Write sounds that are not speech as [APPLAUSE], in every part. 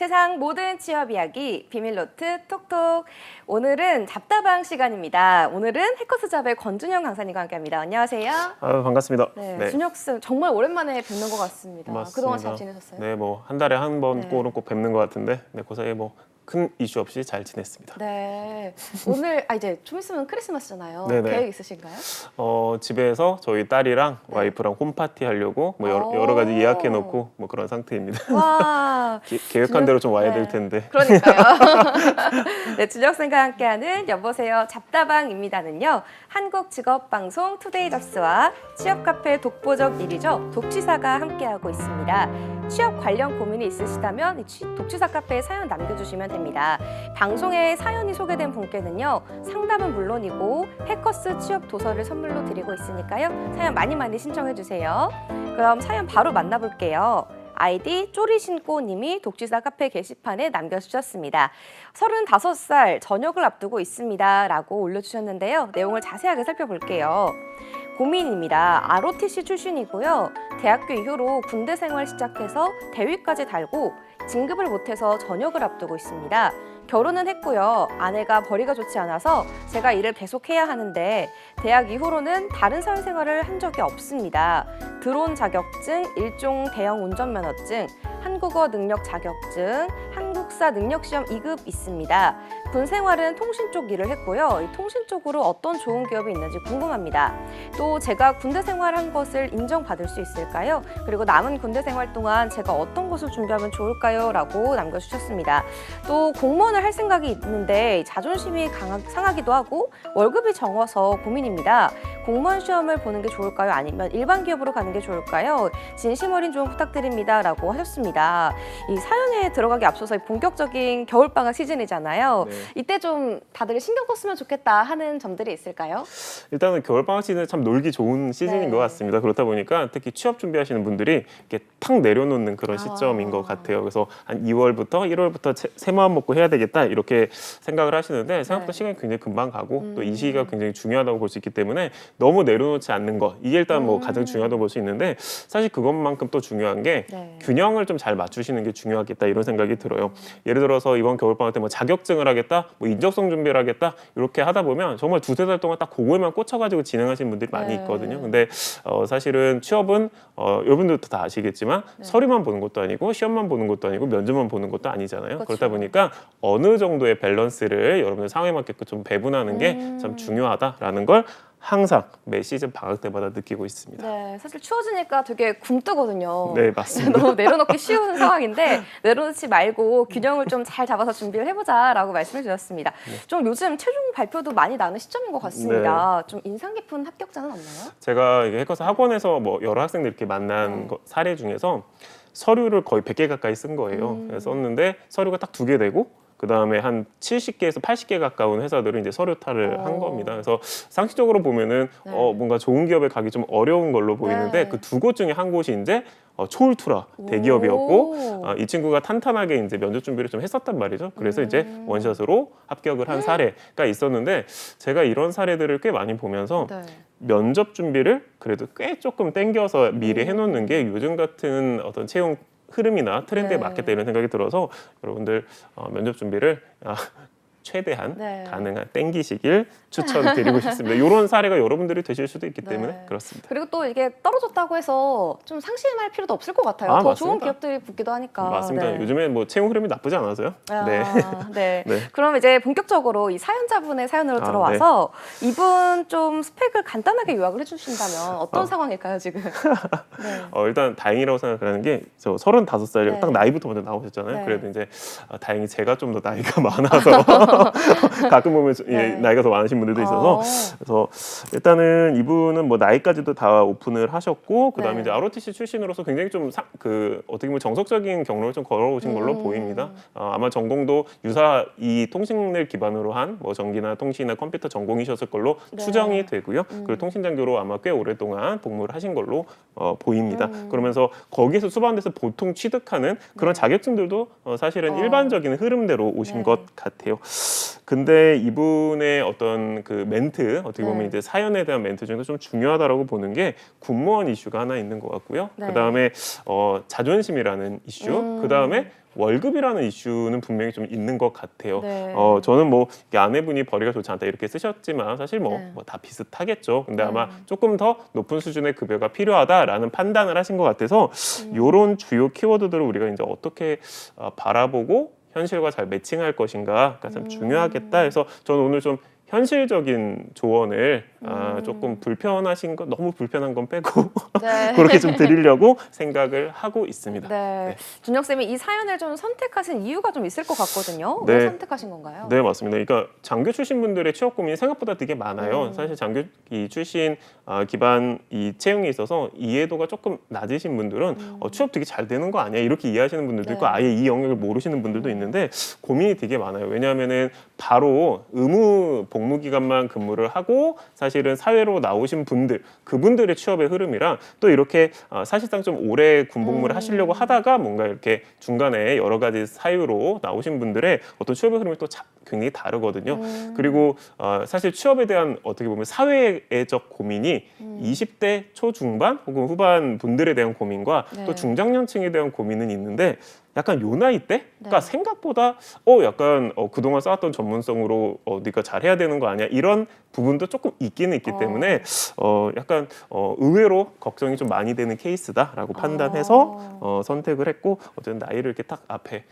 세상 모든 취업 이야기 비밀노트 톡톡. 오늘은 답다방 시간입니다. 오늘은 해커스잡의 권준영 강사님과 함께합니다. 안녕하세요. 아, 반갑습니다. 네, 준혁 씨 정말 오랜만에 뵙는 것 같습니다. 맞습니다. 그동안 잘 지내셨어요? 네, 뭐 한 달에 한 번 네. 꼭 뵙는 것 같은데, 네, 그 사이에 뭐 큰 이슈 없이 잘 지냈습니다. 네. 오늘 아 이제 좀 있으면 크리스마스잖아요. 네네. 계획 있으신가요? 어, 집에서 저희 딸이랑 네. 와이프랑 홈파티 하려고 뭐 여러, 오. 여러 가지 예약해 놓고 뭐 그런 상태입니다. 와. [LAUGHS] 기- 계획한 대로 좀 와야 네. 될 텐데. 그러니까요. [LAUGHS] 네, 준혁 쌤과 함께하는 여보세요 잡다방입니다는요. 한국직업방송 투데이 잡스와 취업 카페 독보적 1위죠. 독취사가 함께하고 있습니다. 취업 관련 고민이 있으시다면 독취사 카페에 사연 남겨주시면 됩니다. 방송에 사연이 소개된 분께는요. 상담은 물론이고 해커스 취업 도서를 선물로 드리고 있으니까요. 사연 많이 많이 신청해 주세요. 그럼 사연 바로 만나볼게요. 아이디 쪼리신꼬님이 독지사 카페 게시판에 남겨주셨습니다. 35살 저녁을 앞두고 있습니다. 라고 올려주셨는데요. 내용을 자세하게 살펴볼게요. 고민입니다. ROTC 출신이고요. 대학교 이후로 군대 생활 시작해서 대위까지 달고 진급을 못해서 전역을 앞두고 있습니다. 결혼은 했고요. 아내가 벌이가 좋지 않아서 제가 일을 계속해야 하는데 대학 이후로는 다른 사회생활을 한 적이 없습니다. 드론 자격증, 일종 대형 운전면허증, 한국어 능력 자격증, 한국 사 능력시험 2급 있습니다. 군 생활은 통신 쪽 일을 했고요. 이 통신 쪽으로 어떤 좋은 기업이 있는지 궁금합니다. 또 제가 군대 생활한 것을 인정받을 수 있을까요? 그리고 남은 군대 생활 동안 제가 어떤 것을 준비하면 좋을까요? 라고 남겨주셨습니다. 또 공무원을 할 생각이 있는데 자존심이 강하, 상하기도 하고 월급이 적어서 고민입니다. 공무원 시험을 보는 게 좋을까요? 아니면 일반 기업으로 가는 게 좋을까요? 진심 어린 조언 부탁드립니다. 라고 하셨습니다. 이 사연에 들어가기 앞서서 이 본격적인 겨울방학 시즌이잖아요. 네. 이때 좀 다들 신경 썼으면 좋겠다 하는 점들이 있을까요? 일단은 겨울방학 시즌은 참 놀기 좋은 시즌인 네. 것 같습니다. 그렇다 보니까 특히 취업 준비하시는 분들이 이렇게 탁 내려놓는 그런 아. 시점인 것 같아요. 그래서 한 2월부터 1월부터 새- 새 마음 먹고 해야 되겠다 이렇게 생각을 하시는데 생각보다 네. 시간이 굉장히 금방 가고 또이 음. 시기가 굉장히 중요하다고 볼 수 있기 때문에 너무 내려놓지 않는 것 이게 일단 뭐 음. 가장 중요하다고 볼 수 있는데 사실 그것만큼 또 중요한 게 네. 균형을 좀 잘 맞추시는 게 중요하겠다 이런 생각이 들어요. 예를 들어서 이번 겨울방학 때 뭐 자격증을 하겠다, 뭐 인적성 준비를 하겠다 이렇게 하다 보면 정말 두세 달 동안 딱 그거에만 꽂혀가지고 진행하시는 분들이 많이 네. 있거든요. 근데 어, 사실은 취업은 어, 여러분들도 다 아시겠지만 네. 서류만 보는 것도 아니고 시험만 보는 것도 아니고 면접만 보는 것도 아니잖아요. 그렇죠. 그렇다 보니까 어느 정도의 밸런스를 여러분들 상황에 맞게끔 좀 배분하는 게 음. 참 중요하다라는 걸 항상 매 시즌 방학 때마다 느끼고 있습니다. 네, 사실 추워지니까 되게 굶뜨거든요. 네, [LAUGHS] 맞습니다. 너무 내려놓기 쉬운 상황인데 내려놓지 말고 균형을 좀 잘 잡아서 준비를 해보자라고 말씀해 주셨습니다. 네. 좀 요즘 최종 발표도 많이 나는 시점인 것 같습니다. 좀 인상 깊은 합격자는 없나요? 제가 이게 해커스 학원에서 뭐 여러 학생들 이렇게 만난 네. 거- 사례 중에서 서류를 거의 100개 가까이 쓴 거예요. 음. 그래서 썼는데 서류가 딱 두 개 되고 그 다음에 한 70개에서 80개 가까운 회사들은 이제 서류 탈을 오. 한 겁니다. 그래서 상식적으로 보면은 네. 어, 뭔가 좋은 기업에 가기 좀 어려운 걸로 보이는데 네. 그 두 곳 중에 한 곳이 이제 어, 초울투라 대기업이었고 오. 어, 이 친구가 탄탄하게 이제 면접 준비를 좀 했었단 말이죠. 그래서 이제 음. 원샷으로 합격을 한 사례가 있었는데 제가 이런 사례들을 꽤 많이 보면서 네. 면접 준비를 그래도 꽤 조금 땡겨서 미리 음. 해놓는 게 요즘 같은 어떤 채용 흐름이나 트렌드에 네. 맞겠다 이런 생각이 들어서 여러분들 어, 면접 준비를 아, 최대한 네. 가능한 땡기시길 추천드리고 싶습니다. 이런 사례가 여러분들이 되실 수도 있기 네. 때문에 그렇습니다. 그리고 또 이게 떨어졌다고 해서 좀 상심할 필요도 없을 것 같아요. 아, 더 좋은 맞습니다. 기업들이 붙기도 하니까. 맞습니다. 네. 요즘에 뭐 채용 흐름이 나쁘지 않아서요. 아, 네. [LAUGHS] 네. 네. 그럼 이제 본격적으로 이 사연자분의 사연으로 아, 들어와서 이분 좀 스펙을 간단하게 요약을 해주신다면 어떤 어. 상황일까요 지금? [LAUGHS] 네. 어, 일단 다행이라고 생각하는 게 저 35살이고 네. 딱 나이부터 먼저 나오셨잖아요. 네. 그래도 이제 어, 다행히 제가 좀 더 나이가 [LAUGHS] 많아서 [LAUGHS] 가끔 보면 예, 네. 나이가 더 많으신 분들도 있어서 어. 그래서 일단은 이분은 뭐 나이까지도 다 오픈을 하셨고 그다음에 네. 이제 ROTC 출신으로서 굉장히 좀 그 어떻게 보면 정석적인 경로를 좀 걸어오신 걸로 음. 보입니다. 어, 아마 전공도 유사 이 통신을 기반으로 한 뭐 전기나 통신이나 컴퓨터 전공이셨을 걸로 네. 추정이 되고요. 음. 그리고 통신장교로 아마 꽤 오랫동안 복무를 하신 걸로 어, 보입니다. 음. 그러면서 거기서 수반돼서 보통 취득하는 그런 자격증들도 어, 사실은 어. 일반적인 흐름대로 오신 네. 것 같아요. 근데 이분의 어떤 그 멘트 어떻게 보면 네. 이제 사연에 대한 멘트 중에서 좀 중요하다라고 보는 게 군무원 이슈가 하나 있는 것 같고요. 네. 그 다음에 어, 자존심이라는 이슈, 음. 그 다음에 월급이라는 이슈는 분명히 좀 있는 것 같아요. 네. 어 저는 뭐 아내분이 벌이가 좋지 않다 이렇게 쓰셨지만 사실 뭐 네. 다 비슷하겠죠. 근데 네. 아마 조금 더 높은 수준의 급여가 필요하다라는 판단을 하신 것 같아서 음. 요런 주요 키워드들을 우리가 이제 어떻게 어, 바라보고 현실과 잘 매칭할 것인가가 참 음. 중요하겠다 해서 저는 오늘 좀 현실적인 조언을 아, 음. 조금 불편하신 거 너무 불편한 건 빼고 [LAUGHS] 네. 그렇게 좀 드리려고 생각을 하고 있습니다. 네. 준혁 쌤이 이 사연을 좀 선택하신 이유가 좀 있을 것 같거든요. 왜 네. 선택하신 건가요? 네 맞습니다. 그러니까 장교 출신 분들의 취업 고민이 생각보다 되게 많아요. 음. 사실 장교 이 출신 아, 기반 이 채용에 있어서 이해도가 조금 낮으신 분들은 어, 취업 되게 잘 되는 거 아니야 이렇게 이해하시는 분들도 있고 음. 네. 아예 이 영역을 모르시는 분들도 있는데 고민이 되게 많아요. 왜냐하면은 바로 의무 복무 기간만 근무를 하고 사실은 사회로 나오신 분들 그분들의 취업의 흐름이랑 또 이렇게 아, 사실상 좀 오래 군복무를 음. 하시려고 하다가 뭔가 이렇게 중간에 여러 가지 사유로 나오신 분들의 어떤 취업의 흐름이 또 자- 굉장히 다르거든요. 음. 그리고 어, 사실 취업에 대한 어떻게 보면 사회적 고민이 음. 20대 초중반 혹은 후반 분들에 대한 고민과 네. 또 중장년층에 대한 고민은 있는데 약간 요 나이 때, 그러니까 네. 생각보다 어 약간 어, 그동안 쌓았던 전문성으로 어, 네가 잘해야 되는 거 아니야 이런 부분도 조금 있기는 있기 어. 때문에 어 약간 어, 의외로 걱정이 좀 많이 되는 케이스다라고 판단해서 어. 어, 선택을 했고 어쨌든 나이를 이렇게 딱 앞에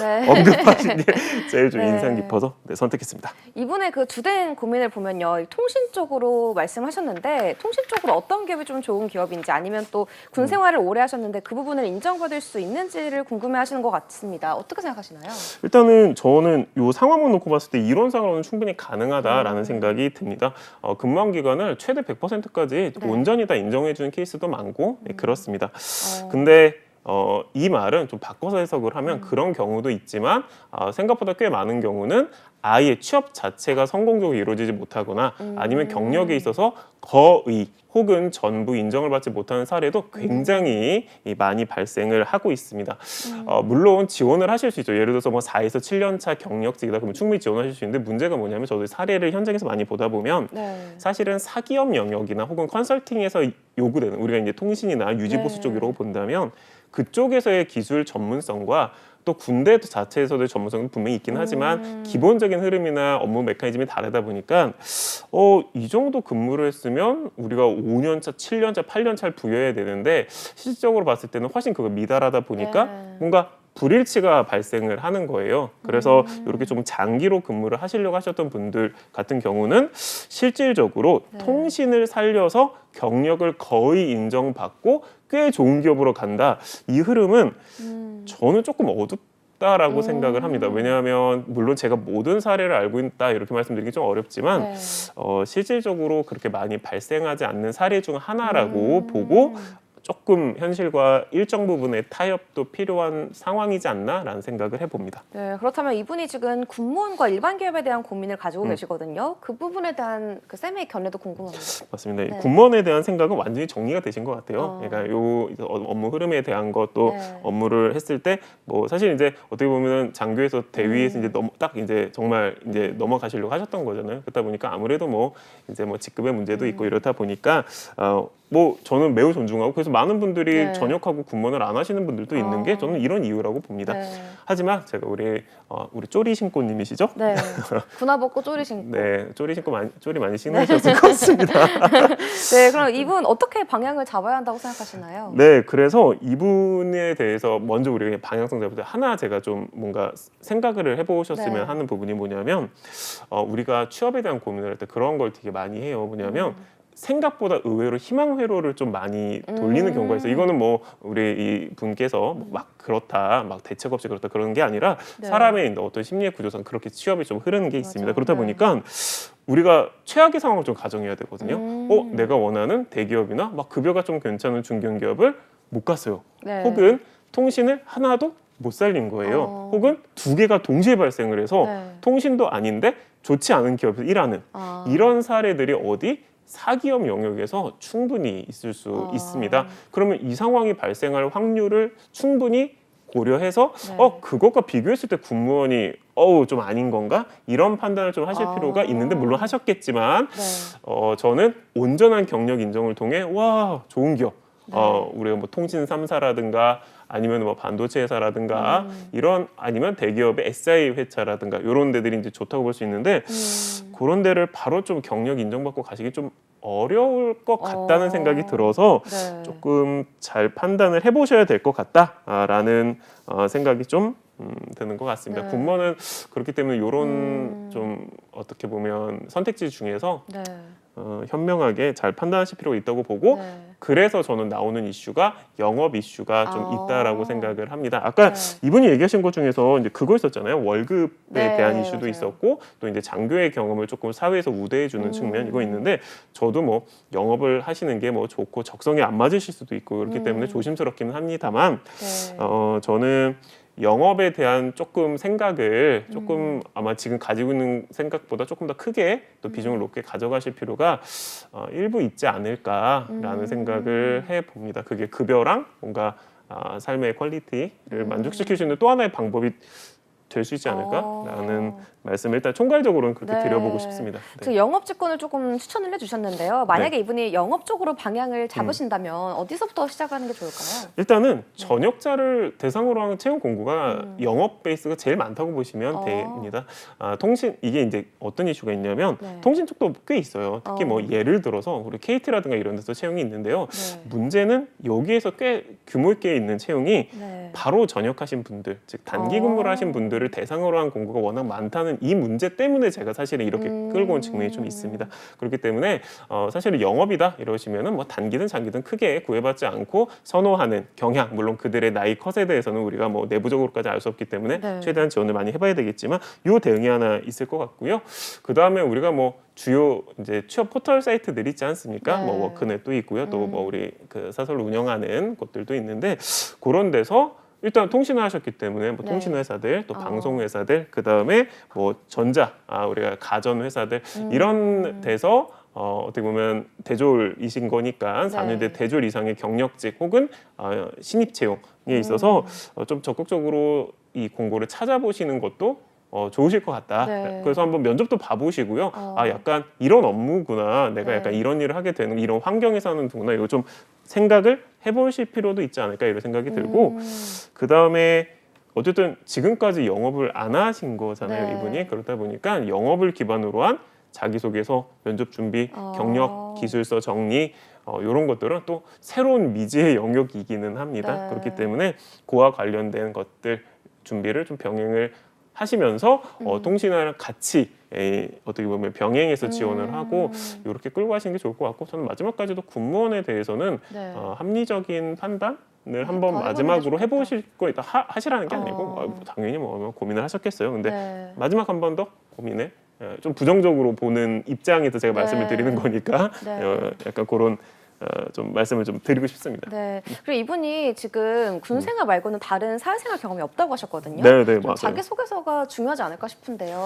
네. [LAUGHS] 언급하신 게 제일 좀 네. 인상 깊어서 네, 선택했습니다. 이분의 그 주된 고민을 보면요, 이 통신 쪽으로 말씀하셨는데 통신 쪽으로 어떤 기업이 좀 좋은 기업인지 아니면 또군 음. 생활을 오래 하셨는데 그 부분을 인정받을 수 있는지를 궁금해 하시는 것 같습니다. 어떻게 생각하시나요? 일단은 저는 요 상황을 놓고 봤을 때 이론상으로는 충분히 가능하다라는 음. 생각이 듭니다. 어, 근무한 기간을 최대 100%까지 네. 온전히 다 인정해주는 케이스도 많고 네, 음. 그렇습니다. 어, 근데 어, 이 말은 좀 바꿔서 해석을 하면 음. 그런 경우도 있지만 어, 생각보다 꽤 많은 경우는 아예 취업 자체가 성공적으로 이루어지지 못하거나 음. 아니면 경력에 있어서 거의 혹은 전부 인정을 받지 못하는 사례도 굉장히 이 많이 발생을 하고 있습니다. 음. 어, 물론 지원을 하실 수 있죠. 예를 들어서 뭐 4에서 7년 차 경력직이다 그러면 충분히 지원하실 수 있는데 문제가 뭐냐면 저도 사례를 현장에서 많이 보다 보면 네. 사실은 사기업 영역이나 혹은 컨설팅에서 요구되는 우리가 이제 통신이나 유지보수 네. 쪽이라고 본다면 그쪽에서의 기술 전문성과 또 군대 자체에서의 전문성은 분명히 있긴 하지만 음. 기본적인 흐름이나 업무 메커니즘이 다르다 보니까 어, 이 정도 근무를 했으면 우리가 5년 차, 7년 차, 8년 차를 부여해야 되는데 실질적으로 봤을 때는 훨씬 그거 미달하다 보니까 네. 뭔가 불일치가 발생을 하는 거예요. 그래서 음. 이렇게 좀 장기로 근무를 하시려고 하셨던 분들 같은 경우는 실질적으로 네. 통신을 살려서 경력을 거의 인정받고 꽤 좋은 기업으로 간다. 이 흐름은 음. 저는 조금 어둡 다라고 음. 생각을 합니다. 왜냐하면 물론 제가 모든 사례를 알고 있다 이렇게 말씀드리기 좀 어렵지만 네. 어, 실질적으로 그렇게 많이 발생하지 않는 사례 중 하나라고 음. 보고 조금 현실과 일정 부분의 타협도 필요한 상황이지 않나라는 생각을 해봅니다. 네, 그렇다면 이분이 지금 군무원과 일반 기업에 대한 고민을 가지고 음. 계시거든요. 그 부분에 대한 그 쌤의 견해도 궁금합니다. 맞습니다. 이 네. 군무원에 대한 생각은 완전히 정리가 되신 것 같아요. 어. 그러니까 요 어- 업무 흐름에 대한 것도 네. 업무를 했을 때 뭐 사실 이제 어떻게 보면 장교에서 대위에서 음. 이제 넘, 딱 이제 정말 이제 넘어가시려고 하셨던 거잖아요. 그러다 보니까 아무래도 뭐 이제 뭐 직급의 문제도 있고 음. 이렇다 보니까 어. 뭐 저는 매우 존중하고 그래서 많은 분들이 네. 전역하고 군무원을 안 하시는 분들도 있는 어. 게 저는 이런 이유라고 봅니다. 네. 하지만 제가 우리 어, 우리 쪼리 신고님이시죠? 네. [LAUGHS] 군화 벗고 쪼리 신고. 네, 쪼리 신고 많이 쪼리 많이 신으셨을 것 같습니다. 네, 그럼 이분 어떻게 방향을 잡아야 한다고 생각하시나요? 네, 그래서 이분에 대해서 먼저 우리가 방향성 잡을 때 하나 제가 좀 뭔가 생각을 해보셨으면 네. 하는 부분이 뭐냐면 어, 우리가 취업에 대한 고민을 할 때 그런 걸 되게 많이 해요. 뭐냐면 음. 생각보다 의외로 희망 회로를 좀 많이 돌리는 음. 경우가 있어요. 이거는 뭐 우리 이 분께서 뭐 막 그렇다, 막 대책 없이 그렇다 그런 게 아니라 네. 사람의 어떤 심리의 구조상 그렇게 취업이 좀 흐르는 게 있습니다. 맞아. 그렇다 네. 보니까 우리가 최악의 상황을 좀 가정해야 되거든요. 음. 어, 내가 원하는 대기업이나 막 급여가 좀 괜찮은 중견기업을 못 갔어요. 네. 혹은 통신을 하나도 못 살린 거예요. 어. 혹은 두 개가 동시에 발생을 해서 네. 통신도 아닌데 좋지 않은 기업에서 일하는 아. 이런 사례들이 어디 사기업 영역에서 충분히 있을 수 아. 있습니다. 그러면 이 상황이 발생할 확률을 충분히 네. 고려해서 어 그것과 비교했을 때 군무원이 어우 좀 아닌 건가 이런 판단을 좀 하실 아. 필요가 있는데 물론 하셨겠지만 네. 어 저는 온전한 경력 인정을 통해 와 좋은 기업 네. 어 우리가 뭐 통신 3사라든가 아니면 뭐 반도체 회사라든가 음. 이런 아니면 대기업의 SI 회차라든가 이런 데들이 이제 좋다고 볼 수 있는데 음. 그런 데를 바로 좀 경력 인정받고 가시기 좀 어려울 것 같다는 어. 생각이 들어서 네. 조금 잘 판단을 해보셔야 될 것 같다라는 어, 생각이 좀 음, 드는 것 같습니다. 네. 군무원은 그렇기 때문에 이런 음. 좀 어떻게 보면 선택지 중에서 네. 어, 현명하게 잘 판단하실 필요가 있다고 보고 네. 그래서 저는 나오는 이슈가 영업 이슈가 좀 아. 있다라고 생각을 합니다. 아까 네. 이분이 얘기하신 것 중에서 이제 그거 있었잖아요. 월급에 네, 대한 이슈도 맞아요. 있었고 또 이제 장교의 경험을 조금 사회에서 우대해 주는 음. 측면 이거 있는데 저도 뭐 영업을 하시는 게 뭐 좋고 적성에 안 맞으실 수도 있고 그렇기 음. 때문에 조심스럽기는 합니다만 네. 어 저는 영업에 대한 조금 생각을 조금 음. 아마 지금 가지고 있는 생각보다 조금 더 크게 또 비중을 높게 가져가실 필요가 어, 일부 있지 않을까라는 음. 생각을 해 봅니다. 그게 급여랑 뭔가 아, 삶의 퀄리티를 음. 만족시킬 수 있는 또 하나의 방법이 될 수 있지 않을까라는 어. 말씀을 일단 총괄적으로는 그렇게 네. 드려보고 싶습니다. 네. 그 영업 직군을 조금 추천을 해주셨는데요. 만약에 이분이 영업 쪽으로 방향을 잡으신다면 어디서부터 시작하는 게 좋을까요? 일단은 전역자를 대상으로 하는 채용 공고가 음. 영업 베이스가 제일 많다고 보시면 어. 됩니다. 아, 통신 이게 이제 어떤 이슈가 있냐면 네. 통신 쪽도 꽤 있어요. 특히 어. 뭐 예를 들어서 우리 KT라든가 이런 데서 채용이 있는데요. 네. 문제는 여기에서 꽤 규모 있게 있는 채용이 네. 바로 전역하신 분들, 즉 단기 어. 근무를 하신 분들을 대상으로 한 공고가 워낙 많다는 이 문제 때문에 제가 사실은 이렇게 음. 끌고 온 측면이 좀 있습니다. 그렇기 때문에 어, 사실은 영업이다 이러시면은 뭐 단기든 장기든 크게 구애받지 않고 선호하는 경향, 물론 그들의 나이 컷에 대해서는 우리가 뭐 내부적으로까지 알 수 없기 때문에 네. 최대한 지원을 많이 해봐야 되겠지만 요 대응이 하나 있을 것 같고요. 그 다음에 우리가 뭐 주요 이제 취업 포털 사이트들 있지 않습니까? 네. 뭐 워크넷도 있고요. 또뭐 음. 우리 그 사설 운영하는 곳들도 있는데 그런 데서 일단 통신을 하셨기 때문에 뭐 네. 통신 회사들 또 어. 방송 회사들 그 다음에 뭐 전자 아 우리가 가전 회사들 음. 이런 데서 어, 어떻게 보면 대졸이신 거니까 네. 4년대 대졸 이상의 경력직 혹은 어, 신입 채용에 있어서 음. 어, 좀 적극적으로 이 공고를 찾아보시는 것도 어, 좋으실 것 같다. 네. 그래서 한번 면접도 봐보시고요. 어. 아 약간 이런 업무구나. 내가 네. 약간 이런 일을 하게 되는 이런 환경에서 하는구나. 이거 좀 생각을 해보실 필요도 있지 않을까 이런 생각이 들고 음. 그 다음에 어쨌든 지금까지 영업을 안 하신 거잖아요, 네. 이분이. 그러다 보니까 영업을 기반으로 한 자기소개서, 면접 준비, 어. 경력, 기술서 정리 어, 이런 것들은 또 새로운 미지의 영역이기는 합니다. 네. 그렇기 때문에 그와 관련된 것들 준비를 좀 병행을 하시면서 어, 음. 통신화랑 같이 에, 어떻게 보면 병행해서 지원을 음. 하고 이렇게 끌고 가시는 게 좋을 것 같고 저는 마지막까지도 군무원에 대해서는 네. 어, 합리적인 판단 을 한번 더 해보는 게 마지막으로. 해보실 거 있다 하, 하시라는 게 어. 아니고 어, 뭐 당연히 뭐 고민을 하셨겠어요. 근데 네. 마지막 한 번 더 고민을 예, 좀 부정적으로 보는 입장에서 제가 말씀을 네. 드리는 거니까 네. 어, 약간 그런 어, 좀 말씀을 좀 드리고 싶습니다. 네. 그리고 이분이 지금 군생활 말고는 다른 사회생활 경험이 없다고 하셨거든요. 네, 네, 좀 맞아요. 자기 소개서가 중요하지 않을까 싶은데요.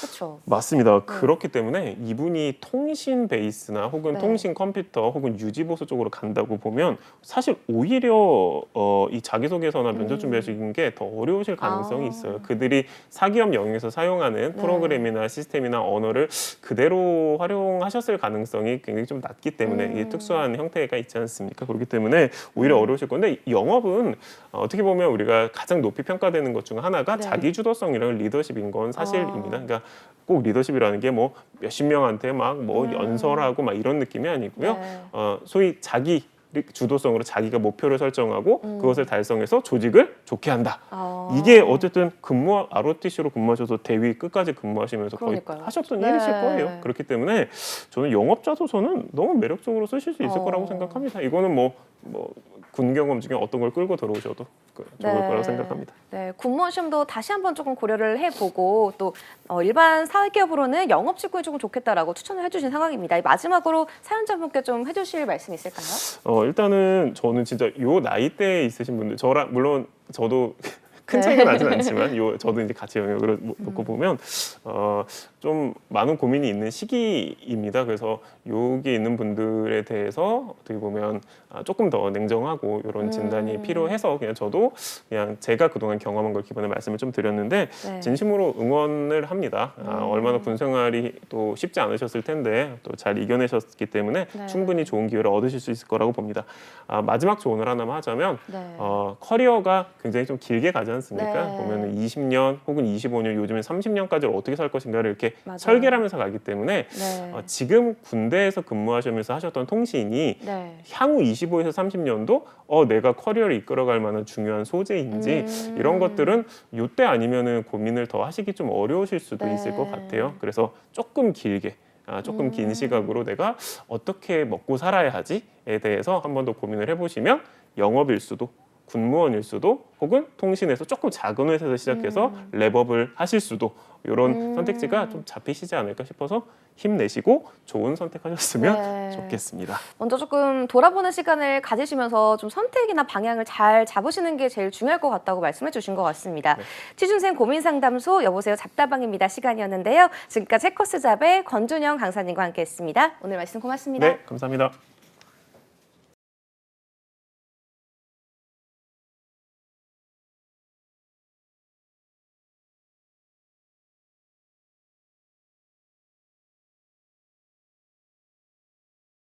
그렇죠. 맞습니다. 그렇기 때문에 이분이 통신 베이스나 혹은 네. 통신 컴퓨터 혹은 유지보수 쪽으로 간다고 보면 사실 오히려 어, 이 자기소개서나 면접 음. 준비하시는 게 더 어려우실 가능성이 아. 있어요. 그들이 사기업 영역에서 사용하는 네. 프로그램이나 시스템이나 언어를 그대로 활용하셨을 가능성이 굉장히 좀 낮기 때문에 음. 이게 특수한 형태가 있지 않습니까? 그렇기 때문에 오히려 음. 어려우실 건데 영업은 어, 어떻게 보면 우리가 가장 높이 평가되는 것 중 하나가 네. 자기 주도성이랑 리더십인 건 사실입니다. 아. 그러니까 꼭 리더십이라는 게 뭐 몇십 명한테 막뭐 음. 연설하고 막 이런 느낌이 아니고요. 네. 어, 소위 자기 주도성으로 자기가 목표를 설정하고 음. 그것을 달성해서 조직을 좋게 한다. 아. 이게 어쨌든 근무 ROTC로 근무하셔서 대위 끝까지 근무하시면서 거의 그러니까요. 하셨던 네. 일이실 거예요. 그렇기 때문에 저는 영업자도서는 너무 매력적으로 쓰실 수 있을 어. 거라고 생각합니다. 이거는 뭐 뭐 군 경험 중에 어떤 걸 끌고 들어오셔도 그- 좋을 네. 거라고 생각합니다. 네, 군무원 시험도 다시 한번 조금 고려를 해보고 또 어, 일반 사회기업으로는 영업 직군이 조금 좋겠다라고 추천을 해주신 상황입니다. 마지막으로 사연자분께 좀 해주실 말씀 있을까요? 어 일단은 저는 진짜 요 나이대에 있으신 분들 저랑 물론 저도 [LAUGHS] 큰 네. 차이가 나진 않지만 요 저도 이제 같이 영역으로 뭐 놓고 보면 어, 좀 많은 고민이 있는 시기입니다. 그래서 여기 있는 분들에 대해서 어떻게 보면 아, 조금 더 냉정하고 이런 진단이 음. 필요해서 그냥 저도 그냥 제가 그동안 경험한 걸 기반에 말씀을 좀 드렸는데 네. 진심으로 응원을 합니다. 아, 음. 얼마나 군 생활이 또 쉽지 않으셨을 텐데 또 잘 이겨내셨기 때문에 네. 충분히 좋은 기회를 얻으실 수 있을 거라고 봅니다. 아, 마지막 조언을 하나만 하자면 네. 어, 커리어가 굉장히 좀 길게 가지 않습니까? 네. 보면은 20년 혹은 25년 요즘엔 30년까지를 어떻게 살 것인가를 이렇게 맞아요. 설계를 하면서 가기 때문에 네. 어, 지금 군대에서 근무하시면서 하셨던 통신이 네. 향후 25에서 30년도 어 내가 커리어를 이끌어갈 만한 중요한 소재인지 음. 이런 것들은 요때 아니면은 고민을 더 하시기 좀 어려우실 수도 네. 있을 것 같아요. 그래서 조금 길게 아, 조금 음. 긴 시각으로 내가 어떻게 먹고 살아야 하지에 대해서 한 번 더 고민을 해보시면 영업일 수도 군무원일 수도 혹은 통신에서 조금 작은 회사에서 시작해서 랩업을 하실 수도 이런 음. 선택지가 좀 잡히시지 않을까 싶어서 힘내시고 좋은 선택하셨으면 네. 좋겠습니다. 먼저 조금 돌아보는 시간을 가지시면서 좀 선택이나 방향을 잘 잡으시는 게 제일 중요할 것 같다고 말씀해 주신 것 같습니다. 네. 취준생 고민 상담소 여보세요 잡다방입니다 시간이었는데요. 지금까지 해커스 잡의 권준영 강사님과 함께했습니다. 오늘 말씀 고맙습니다. 네, 감사합니다.